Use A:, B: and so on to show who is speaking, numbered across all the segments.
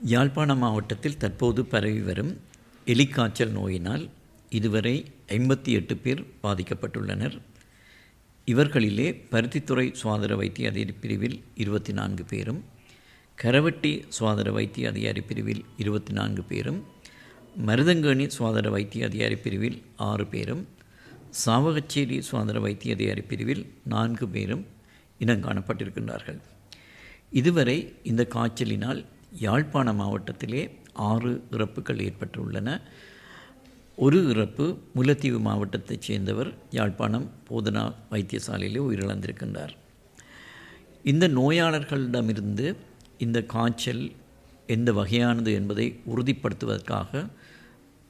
A: யாழ்ப்பாண மாவட்டத்தில் தற்போது பரவி வரும் எலிக்காய்ச்சல் நோயினால் இதுவரை ஐம்பத்தி எட்டு பேர் பாதிக்கப்பட்டுள்ளனர். இவர்களிலே பருத்தித்துறை சுவாதர வைத்திய அதிகாரி பிரிவில் இருபத்தி நான்கு பேரும் கரவட்டி சுவாதர வைத்திய அதிகாரி பிரிவில் இருபத்தி நான்கு பேரும் மருதங்கேணி சுவாதர வைத்திய அதிகாரி பிரிவில் ஆறு பேரும் சாவகச்சேரி சுவாதர வைத்திய அதிகாரி பிரிவில் நான்கு பேரும் இனங்காணப்பட்டிருக்கின்றார்கள் இதுவரை இந்த காய்ச்சலினால் யாழ்ப்பாண மாவட்டத்திலே ஆறு இறப்புகள் ஏற்பட்டுள்ளன. ஒரு இறப்பு முல்லைத்தீவு மாவட்டத்தைச் சேர்ந்தவர் யாழ்ப்பாணம் போதனா வைத்தியசாலையிலே உயிரிழந்திருக்கின்றார். இந்த நோயாளர்களிடமிருந்து இந்த காய்ச்சல் எந்த வகையானது என்பதை உறுதிப்படுத்துவதற்காக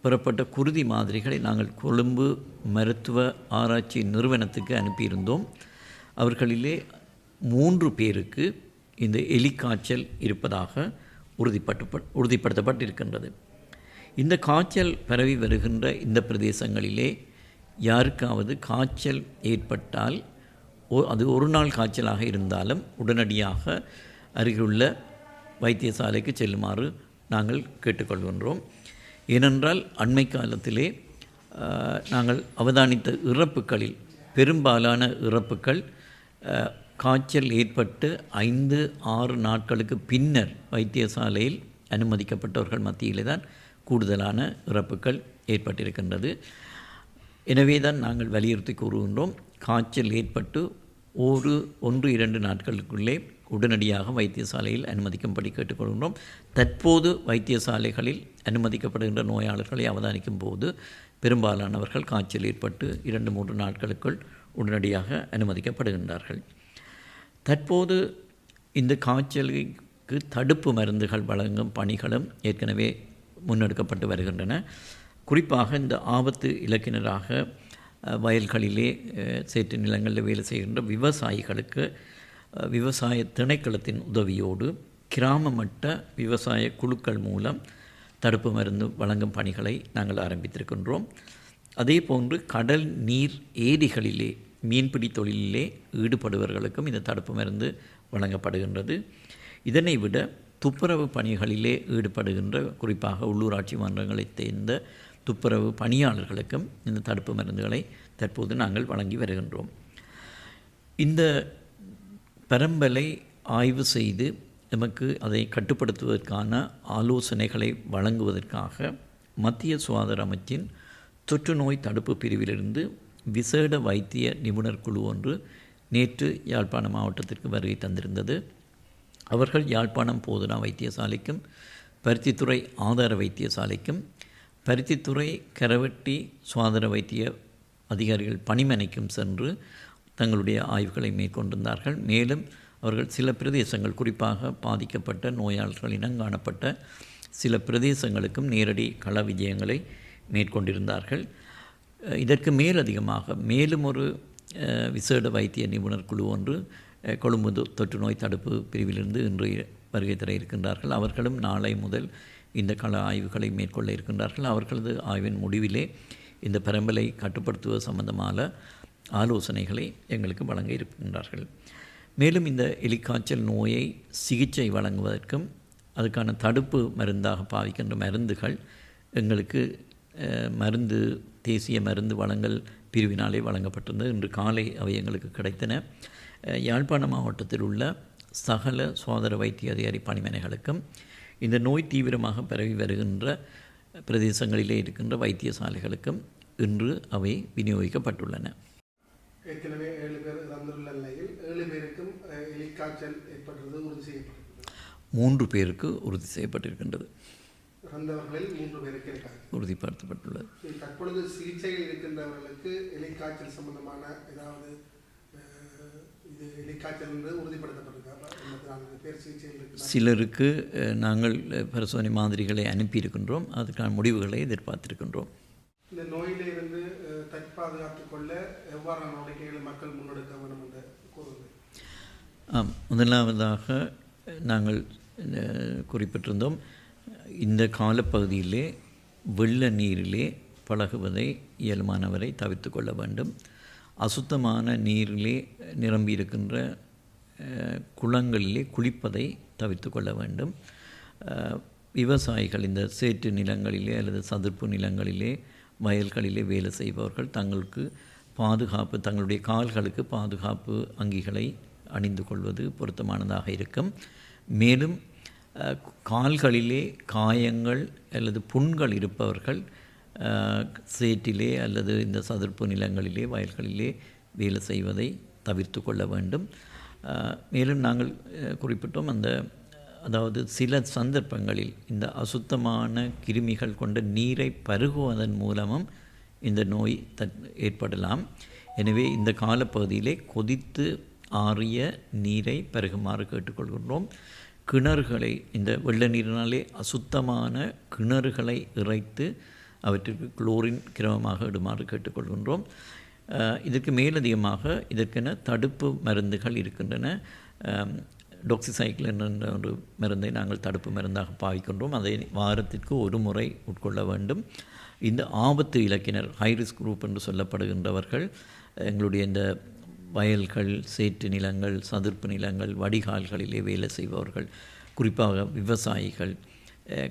A: பெறப்பட்ட குருதி மாதிரிகளை நாங்கள் கொழும்பு மருத்துவ ஆராய்ச்சி நிறுவனத்துக்கு அனுப்பியிருந்தோம். அவர்களிலே மூன்று பேருக்கு இந்த எலிக்காய்ச்சல் இருப்பதாக உறுதிப்பட்டு உறுதிப்படுத்தப்பட்டிருக்கின்றது. இந்த காய்ச்சல் பரவி வருகின்ற இந்த பிரதேசங்களிலே யாருக்காவது காய்ச்சல் ஏற்பட்டால் அது ஒரு நாள் காய்ச்சலாக இருந்தாலும் உடனடியாக அருகிலுள்ள வைத்தியசாலைக்கு செல்லுமாறு நாங்கள் கேட்டுக்கொள்கின்றோம். ஏனென்றால் அண்மை காலத்திலே நாங்கள் அவதானித்த இறப்புகளில் பெரும்பாலான இறப்புகள் காய்ச்சல் ஏற்பட்டு ஐந்து ஆறு நாட்களுக்கு பின்னர் வைத்தியசாலையில் அனுமதிக்கப்பட்டவர்கள் மத்தியிலே தான் கூடுதலான இறப்புகள் ஏற்பட்டிருக்கின்றது. எனவே தான் நாங்கள் வலியுறுத்தி கூறுகின்றோம் காய்ச்சல் ஏற்பட்டு ஒரு ஒன்று இரண்டு நாட்களுக்குள்ளே உடனடியாக வைத்தியசாலையில் அனுமதிக்கும்படி கேட்டுக்கொள்கின்றோம். தற்போது வைத்தியசாலைகளில் அனுமதிக்கப்படுகின்ற நோயாளர்களை அவதானிக்கும் போது பெரும்பாலானவர்கள் காய்ச்சல் ஏற்பட்டு இரண்டு மூன்று நாட்களுக்குள் உடனடியாக அனுமதிக்கப்படுகின்றார்கள். தற்போது இந்த காய்ச்சலுக்கு தடுப்பு மருந்துகள் வழங்கும் பணிகளும் ஏற்கனவே முன்னெடுக்கப்பட்டு வருகின்றன. குறிப்பாக இந்த ஆபத்து இலக்கினராக வயல்களிலே சேற்று நிலங்களில் வேலை செய்கின்ற விவசாயிகளுக்கு விவசாய திணைக்களத்தின் உதவியோடு கிராம மட்ட விவசாய குழுக்கள் மூலம் தடுப்பு மருந்து வழங்கும் பணிகளை நாங்கள் ஆரம்பித்திருக்கின்றோம். அதே போன்று கடல் நீர் ஏரிகளிலே மீன்பிடி தொழிலிலே ஈடுபடுபவர்களுக்கும் இந்த தடுப்பு மருந்து வழங்கப்படுகின்றது. இதனை விட துப்புரவு பணிகளிலே ஈடுபடுகின்ற குறிப்பாக உள்ளூராட்சி மன்றங்களைச் சேர்ந்த துப்புரவு பணியாளர்களுக்கும் இந்த தடுப்பு மருந்துகளை தற்போது நாங்கள் வழங்கி வருகின்றோம். இந்த பரம்பலை ஆய்வு செய்து நமக்கு அதை கட்டுப்படுத்துவதற்கான ஆலோசனைகளை வழங்குவதற்காக மத்திய சுகாதார அமைச்சின் தொற்றுநோய் தடுப்பு பிரிவிலிருந்து விசேட வைத்திய நிபுணர் குழு ஒன்று நேற்று யாழ்ப்பாணம் மாவட்டத்திற்கு வருகை தந்திருந்தது. அவர்கள் யாழ்ப்பாணம் போதனா வைத்தியசாலைக்கும் பருத்தித்துறை ஆதார வைத்தியசாலைக்கும் பருத்தித்துறை கரவெட்டி சுவாதார வைத்திய அதிகாரிகள் பணிமனைக்கும் சென்று தங்களுடைய ஆய்வுகளை மேற்கொண்டிருந்தார்கள். மேலும் அவர்கள் சில பிரதேசங்கள் குறிப்பாக பாதிக்கப்பட்ட நோயாளர்கள் இனங்காணப்பட்ட சில பிரதேசங்களுக்கும் நேரடி கள விஜயங்களை மேற்கொண்டிருந்தார்கள். இதற்கு மேலதிகமாக மேலும் ஒரு விசேட வைத்திய நிபுணர் குழு ஒன்று கொழும்பு தொற்று நோய் தடுப்பு பிரிவிலிருந்து இன்று வருகை தர இருக்கின்றார்கள். அவர்களும் நாளை முதல் இந்த கள ஆய்வுகளை மேற்கொள்ள இருக்கின்றார்கள். அவர்களது ஆய்வின் முடிவிலே இந்த பரம்பலை கட்டுப்படுத்துவது சம்பந்தமான ஆலோசனைகளை எங்களுக்கு வழங்க இருக்கின்றார்கள். மேலும் இந்த எலிக்காய்ச்சல் நோயை சிகிச்சை வழங்குவதற்கும் அதுக்கான தடுப்பு மருந்தாக பாவிக்கின்ற மருந்துகள் எங்களுக்கு மருந்து தேசிய மருந்து வழங்கல் பிரிவினாலே வழங்கப்பட்டிருந்தது. இன்று காலை அவை எங்களுக்கு கிடைத்தன. யாழ்ப்பாண மாவட்டத்தில் உள்ள சகல சுகாதார வைத்திய அதிகாரி பணிமனைகளுக்கும் இந்த நோய் தீவிரமாக பரவி வருகின்ற பிரதேசங்களிலே இருக்கின்ற வைத்தியசாலைகளுக்கும் இன்று அவை விநியோகிக்கப்பட்டுள்ளன.
B: ஏற்கனவே ஏழு பேர் இறந்துள்ள நிலையில் ஏழு பேருக்கும் எலிக்காய்ச்சல் ஏற்பட்டது உறுதி செய்யப்பட்டிருக்கிறது.
A: மூன்று பேருக்கு உறுதி செய்யப்பட்டிருக்கின்றது.
B: இறந்தவர்களில் மூன்று பேருக்கு இருக்காங்க
A: உறுதிப்படுத்தப்பட்டுள்ளது.
B: தற்பொழுது சிகிச்சையில் இருக்கின்றவர்களுக்கு எலிக்காய்ச்சல் சம்பந்தமான ஏதாவது இது எலிக்காய்ச்சல் என்று
A: சிலருக்கு நாங்கள் பரிசோதனை மாதிரிகளை அனுப்பியிருக்கின்றோம். அதுக்கான முடிவுகளை எதிர்பார்த்திருக்கின்றோம்.
B: இந்த நோயிலிருந்து அஹ், தற்பாதுகாத்துக் கொள்ள எவ்வாறான நடவடிக்கைகளை மக்கள் முன்னெடுக்க வேண்டும் என்று கூறுங்கள்.
A: ஆம் முதலாவதாக நாங்கள் குறிப்பிட்டிருந்தோம். இந்த காலப்பகுதியிலே வெள்ள நீரிலே பழகுவதை இயல்பானவரை தவிர்த்து கொள்ள வேண்டும். அசுத்தமான நீரிலே நிரம்பி இருக்கின்ற குளங்களிலே குளிப்பதை தவிர்த்து கொள்ள வேண்டும். விவசாயிகள் இந்த சேற்று நிலங்களிலே அல்லது சதுப்பு நிலங்களிலே வயல்களிலே வேலை செய்பவர்கள் தங்களுக்கு பாதுகாப்பு தங்களுடைய கால்களுக்கு பாதுகாப்பு அங்கிகளை அணிந்து கொள்வது பொருத்தமானதாக இருக்கும். மேலும் கால்களிலே காயங்கள் அல்லது புண்கள் இருப்பவர்கள் சேற்றிலே அல்லது இந்த சதுர்ப்பு நிலங்களிலே வயல்களிலே வேலை செய்வதை தவிர்த்து கொள்ள வேண்டும். மேலும் நாங்கள் குறிப்பிட்டோம் அந்த அதாவது சில சந்தர்ப்பங்களில் இந்த அசுத்தமான கிருமிகள் கொண்ட நீரை பருகுவதன் மூலமும் இந்த நோய் தட் ஏற்படலாம். எனவே இந்த காலப்பகுதியிலே கொதித்து ஆறிய நீரை பருகுமாறு கேட்டுக்கொள்கின்றோம். கிணறுகளை இந்த வெள்ள நீரினாலே அசுத்தமான கிணறுகளை இறைத்து அவற்றிற்கு குளோரின் கிரமமாக இடுமாறு கேட்டுக்கொள்கின்றோம். இதற்கு மேலதிகமாக இதற்கென தடுப்பு மருந்துகள் இருக்கின்றன. டொக்சிசைக்கிள் என்ற ஒரு மருந்தை நாங்கள் தடுப்பு மருந்தாக பாவிக்கின்றோம். அதை வாரத்திற்கு ஒரு முறை உட்கொள்ள வேண்டும். இந்த ஆபத்து இலக்கினர் ஹை ரிஸ்க் குரூப் என்று சொல்லப்படுகின்றவர்கள் எங்களுடைய இந்த வயல்கள் சேற்று நிலங்கள் சதுர்ப்பு நிலங்கள் வடிகால்களிலே வேலை செய்பவர்கள் குறிப்பாக விவசாயிகள்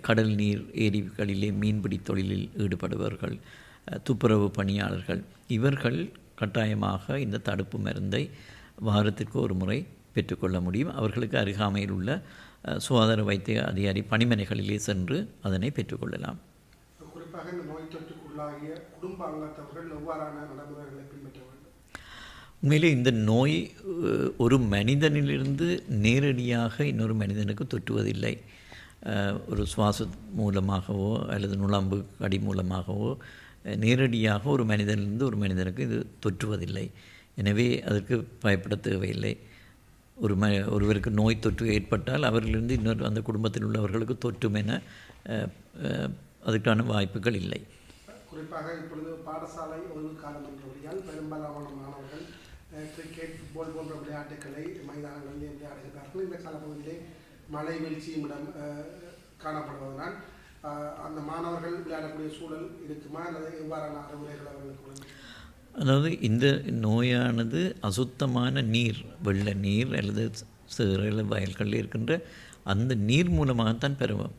A: கடல் நீர் ஏரிகளிலே மீன்பிடி தொழிலில் ஈடுபடுபவர்கள் துப்புரவு பணியாளர்கள் இவர்கள் கட்டாயமாக இந்த தடுப்பு மருந்தை வாரத்திற்கு ஒரு முறை பெற்றுக்கொள்ள முடியும். அவர்களுக்கு அருகாமையில் உள்ள சுகாதார வைத்திய அதிகாரி பணிமனைகளிலே சென்று அதனை பெற்றுக்கொள்ளலாம்.
B: குறிப்பாக இந்த நோய் தொற்றுக்குள்ளாகிய குடும்ப அங்கத்தவர்கள் எவ்வாறான நடைமுறைகளை பின்பற்ற வேண்டும்
A: உண்மையிலே இந்த நோய் ஒரு மனிதனிலிருந்து நேரடியாக இன்னொரு மனிதனுக்கு தொற்றுவதில்லை. ஒரு சுவாச மூலமாகவோ அல்லது நுழம்பு கடி மூலமாகவோ நேரடியாக ஒரு மனிதனிலிருந்து ஒரு மனிதனுக்கு இது தொற்றுவதில்லை. எனவே அதற்கு பயப்பட தேவையில்லை. ஒரு ம ஒருவருக்கு நோய் தொற்று ஏற்பட்டால் அவரிலிருந்து இன்னொரு அந்த குடும்பத்தில் உள்ளவர்களுக்கு தொற்றும் என அதுக்கான வாய்ப்புகள் இல்லை.
B: குறிப்பாக இப்பொழுது பாடசாலை ஓய்வு காலம் பெரும்பாலான மாணவர்கள் கிரிக்கெட் ஃபுட்பால் போன்ற விளையாட்டுகளை மைதானங்களில் விளையாடுகிறார்கள் இந்த காலப்பகுதியிலே மழை வீழ்ச்சியும் இடம் காணப்படுவதனால் அந்த மாணவர்கள் விளையாடக்கூடிய சூழல் இருக்குமா? அல்லது எவ்வாறான அறிவுரைகள் அவர்களுக்கு
A: அதாவது இந்த நோயானது அசுத்தமான நீர் வெள்ள நீர் அல்லது சிறு வயல்களில் இருக்கின்ற அந்த நீர் மூலமாகத்தான் பெறுவோம்.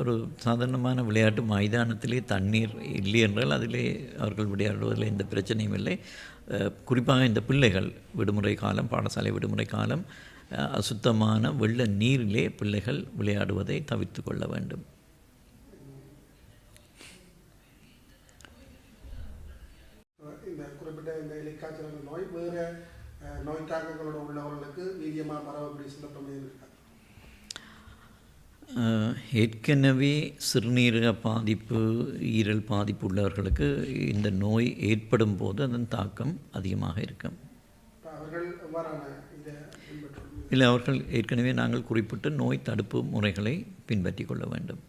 A: ஒரு சாதாரணமான விளையாட்டு மைதானத்திலே தண்ணீர் இல்லை என்றால் அதிலே அவர்கள் விளையாடுவதில் எந்த பிரச்சனையும் இல்லை. குறிப்பாக இந்த பிள்ளைகள் விடுமுறை காலம் பாடசாலை விடுமுறை காலம் அசுத்தமான வெள்ள நீரிலே பிள்ளைகள் விளையாடுவதை தவிர்த்து கொள்ள வேண்டும்.
B: இந்த குறிப்பிட்ட இந்த எலிக்காய்ச்சல் நோய் வேறு நோய் தாக்கங்களோட உள்ளவர்களுக்கு வீரியமாக பரவக்கூடிய சந்தர்ப்பம் எதுவும் இருக்கா
A: ஏற்கனவே சிறுநீரக பாதிப்பு ஈரல் பாதிப்பு உள்ளவர்களுக்கு இந்த நோய் ஏற்படும் போது அதன் தாக்கம் அதிகமாக இருக்கும். இல்லை அவர்கள் ஏற்கனவே நாங்கள் குறிப்பிட்ட நோய் தடுப்பு முறைகளை பின்பற்றி கொள்ள வேண்டும்.